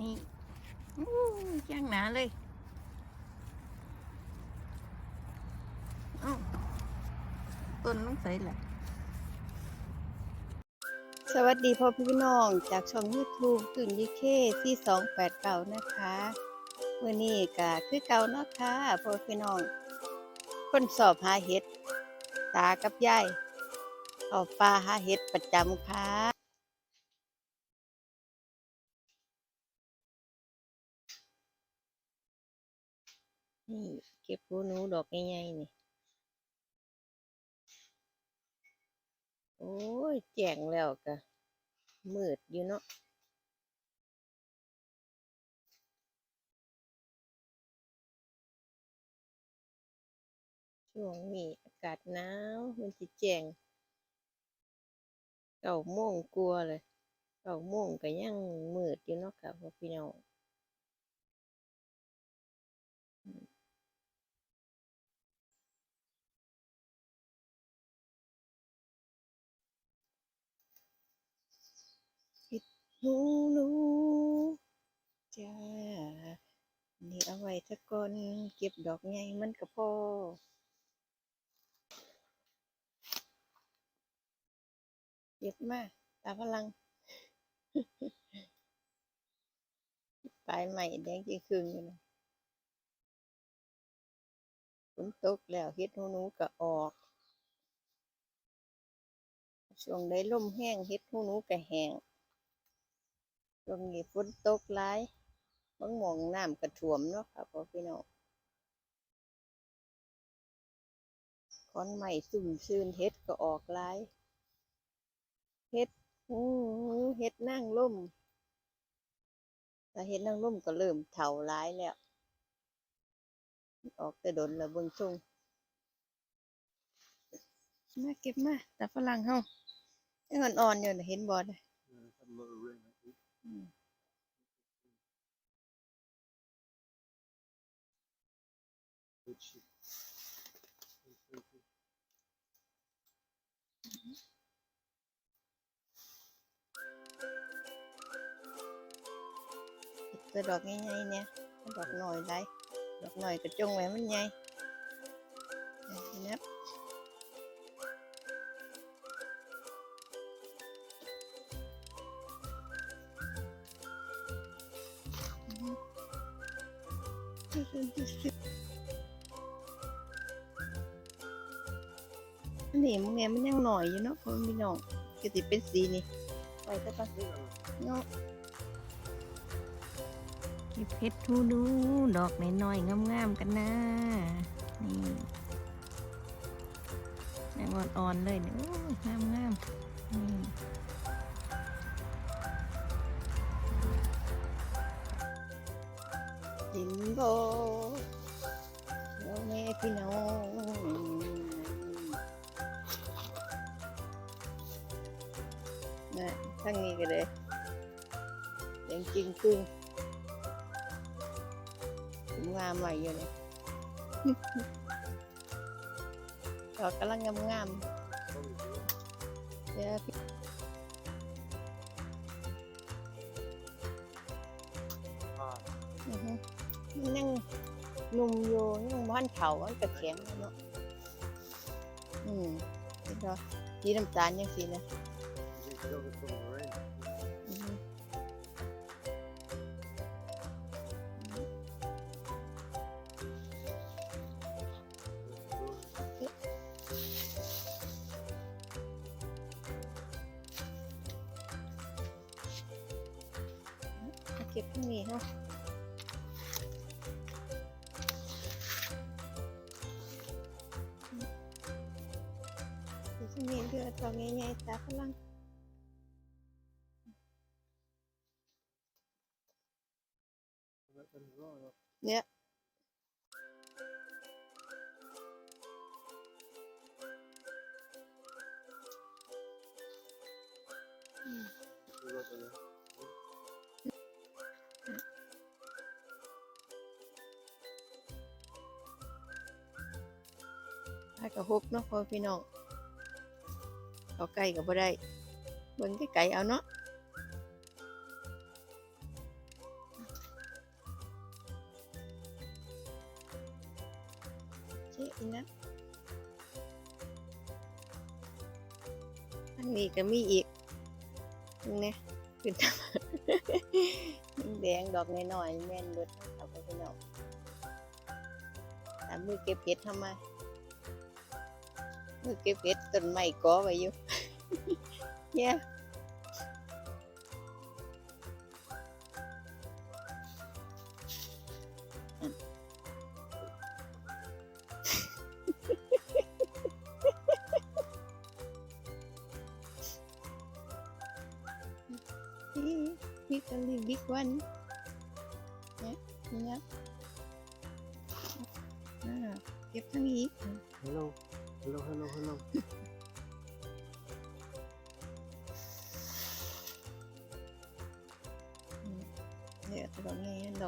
นี่ย่างหนาเลยต้นต้องใส่แหละ สวัสดีพ่อพี่น้องจากช่อง YouTube ตุ่นยิเคที่สองแปดเก่านะคะเมื่อนี้ก็คือเก่าเนาะค่ะพ่อพี่น้อง คนสอบหาเห็ด ตากับยายเอาปลาหาเห็ดประจำค่ะ นี่เก็บหูหนูดอกใหญ่ๆนี่ โอ้ย แจ้งแล้วก็มืดอยู่เนาะช่วงนี้อากาศหนาวมันสิแจ้งเก้าโมงกลัวเลยเก้าโมงก็ยังมืดอยู่เนาะค่ะพ่อพี่น้อง หนูหนูจ้านี่เอาไว้สักก่อนเก็บดอกใหญ่มันก็พอเก็บมาตาพลังปลายใหม่แดงจีครึ่งอยู่นะฝนตกแล้วเฮ็ดหูหนูก็ออกช่วงใดลมแห้งเฮ็ดหูหนูก็แห้ง ช่วงนี้ฝนตกหลายบางหมองน้ำกระท่วมเนาะค่ะพ่อพี่น้องคอนใหม่สุ่มซื่นเฮ็ดก็ออกหลายเฮ็ดเฮ็ดนั่งล่มแต่เฮ็ดนั่งล่มก็เริ่มเถาหลายแล้ว ออกแต่ดนแล้วเบิ่งทรงมาเก็บมาแต่ฝรั่งเฮายังอ่อนๆอยู่น่ะเห็นบ่น่ะ tôi đọt ngay ngay nè đọt nồi đây đọt nồi cái chung này mới ngay nếp อกใหญ่ๆเนี่ยดอกน้อยหลายดอกน้อยก็จงไว้มันนี้มึงเนี่ยมันยังหน่อยอยู่เนาะพ่อพี่น้องก็สิเป็นสีนี่ไปซะก่อนเนาะเก็บเพชรทูดูดอกน้อยๆงามๆกันนะนี่ยังอ่อนๆเลยเนี่ยโอ้ยงามๆนี่ ดินโบโอ้แม่พี่น้องนะทั้งนี้ก็เลยยังจริงกึ้งผมงามใหม่อยู่เลยดอกกำลังงามงามๆเดี๋ยวอือฮึ นั่งนุ่มอยู่ยังบ้านเผามันกระแข็งอยู่เนาะอืมเห็นดอกสีน้ำตาลยังสีนะ wrong. though. เนี่ย You got that, yeah. ถ้ากับฮุบเนาะพ่อพี่น้อง เขาใกล้กับ่ได้เบิ่งไกลๆเอาเนาะเจ๊อีนะอันนี้ก็มีอีกนี่ขึ้นแดงดอกน้อยๆแม่นเบิดเอาไปพี่น้องตามมือเก็บเก็ดทำไม มือเก็บเห็ดต้นไม้กอไว้อยู่ เนี่ย Big, big, only big one. Yeah, yeah. Ah, เก็บทั้งนี้ Hello. Hello, hello, hello. เดี๋ยวดอกนี้ด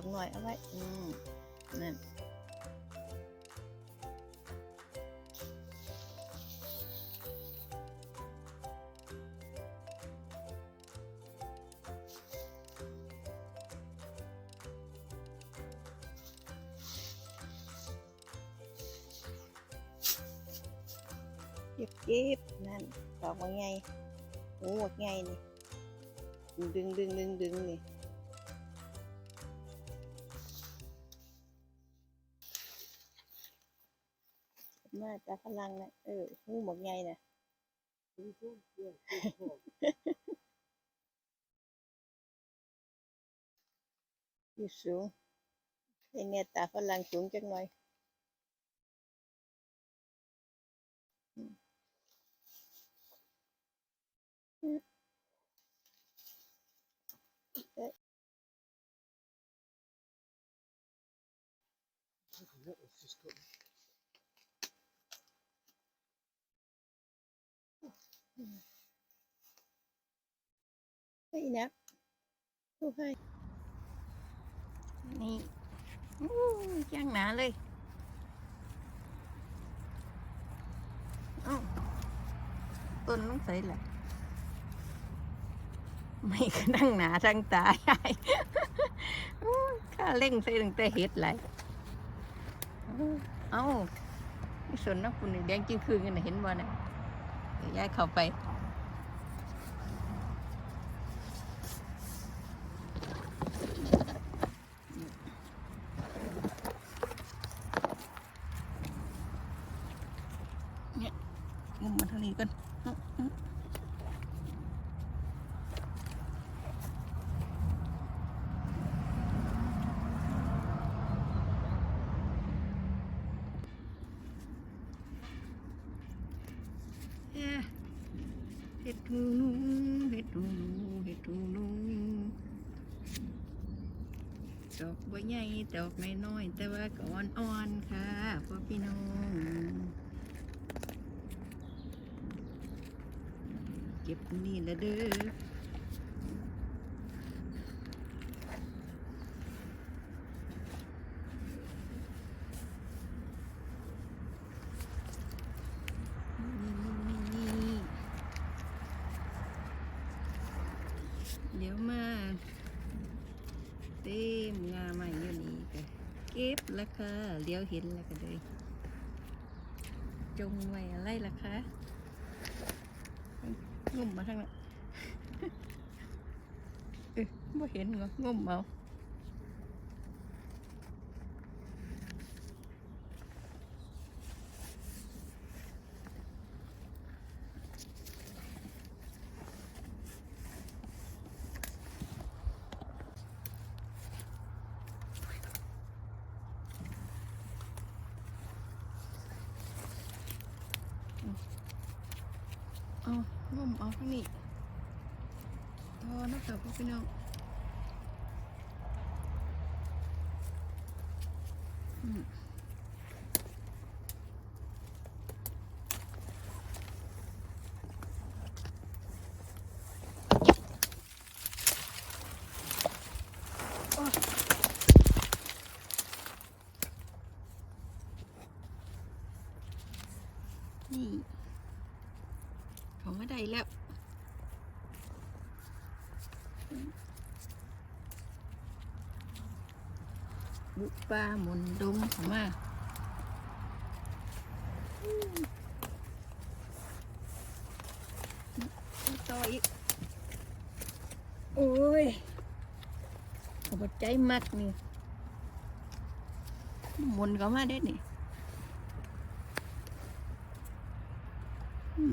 ยเอาไว้อืมนั่นเก็บเก็บนั่นดอกว่าไงหูว่าไงนี่ดึงดึงดึงดึงนี่มาจากพลังนะเออหูหมกไงนะยู่สูงไอเนี่ยตาฝรั่งสูงจังหน่อยอืมอืมเอ๊ะ That was just got ไม่นะดูให้ นี่อู้จ้างหนาเลยอ้าต้นต้องใส่แหละ ไม่ก็นั่งหนาทั้งตาใหญ่ข้าเล่งใส่ตั้งแต่เห็ดไหลายเอ้านี่ส่วนนักคุณแดงจิ้งคืนกันน่ะเห็นบ่เดี๋ย ย้ายเข้าไปเนี่ยงุมมาทางนี้ก่อนอื้ออื้อเอ๊ะเห็ดหูหนูเห็ดหูหนูเห็ดหูหนู ดอกบัวใหญ่ดอกไม่น้อยแต่ว่าก็อ่อนๆค่ะพ่อพี่น้องเก็บนี่ละเด้อนี่เดี๋ยวมาเต็มงาใหม่อยู่นี่ก็เก็บ แล้วค่ะเลี้ยวเห็นแล้วก็เลยจงไว้อะไรล่ะคะงุ่มมาทางนั้นเอ้ยบ่เห็นเหรองุ่มเอา งมเอาข้างนี้ทอนะครับพ่อพี่น้องอืม บุป้ามุนดงมาต่ออีก โอ้ยขอบใจมากนี่มุนเขามาได้นี่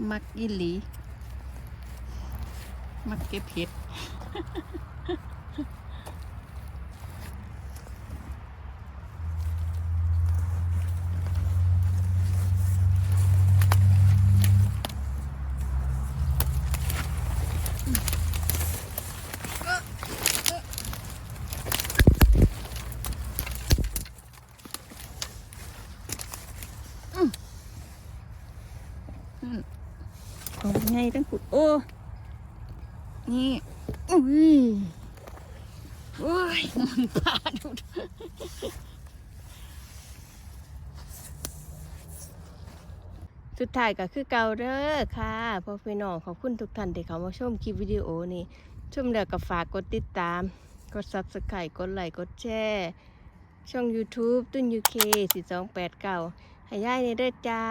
มักอิลี มักเก็บเห็ด เอาไงตั้งขุดโอ้ นี่อุ้ยโอ้ยมันปลาดูดสุดท้ายก็คือเก่าเด้อค่ะพ่อพี่น้องขอบคุณทุกท่านที่เข้ามาชมคลิปวิดีโอนี้ชมแล้วก็ฝากกดติดตาม กด subscribe กดไลค์กดแชร์ช่อง YouTube ตุ้น UK 4289ให้ย่ายในเด้อจ้า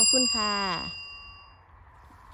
ขอบคุณค่ะ